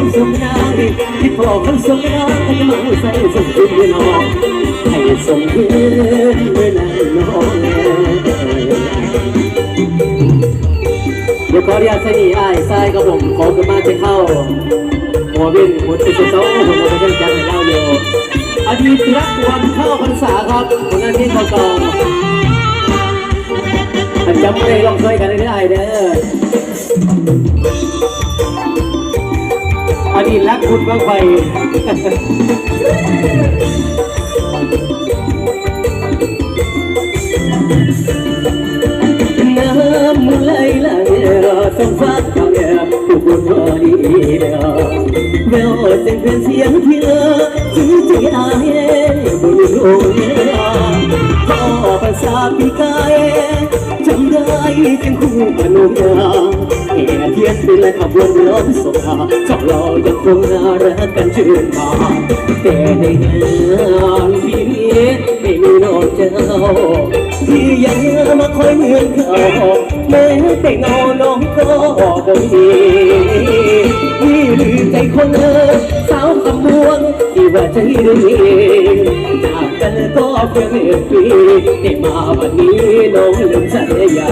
กันเลยที่อคนสมนายที่พ่อคนสมนายให้มาใส่สมคืนน้องให้สมคืนเมื่อนานน้องเดี๋ยวขออนุญาตใส่นี่อ้ายทรายกับผมขอกันมาจะเข้าหัวบินหัวติดโต๊ะผมมเป็นจันทร์ให้เล่าอยู่อดีตรักวันเข้าพรรษาครับผลงานเพลงเก่าๆถ้าจำไม่ได้ลองช่วยกันได้เด้อ อดีรักคุณบ้างไฟน้ำมุไหลไหลสงฟ้าเก่าแก่ผู้คนรอดีแววเสียงเพลงเสียงเพียจื้อใจอายบุญโรงพ่อภาษาปี จำได้จึงคู่พนมยาแห่เทียนเป็นและขบวนร้องสภาจ้าเรายังคงน่ารักกันชื่นบานแต่ในงานปีนี้ไม่มีน้องเจ้า ที่ยังมาคอยเหมือนเขาแม้แต่เงาน้องก็บ่มีนี่หรือใจคนเออสาวคำบวงที่ว่าใจดีจาก ก็เพียงหนึ่งปีได้มาวันนี้น้องลืมสัญญา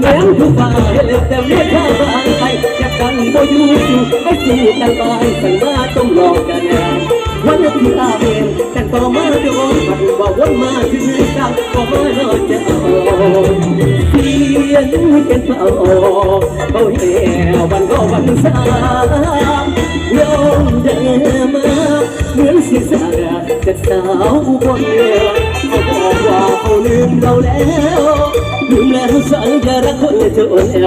แม้ทุกฝ่ายเลิกแต่เมื่อข้าบางไปจะกันบ่อยู่อยู่ให้สู้กันไปสั่งมาต้องรอกันวันที่อาเมนแต่ต่อมาโดนผัดว่าวนมาถึงกันก็มาโดนจะเอาเพียนกันเปล่าเขาแห่วันก็วันสาลงเดินมาเหมือนศีรษะจากสาวอุบลเขาบอกว่าเขาลืมเราแล้วลืมแล้วสัญญารักคนจะอ่อนแอ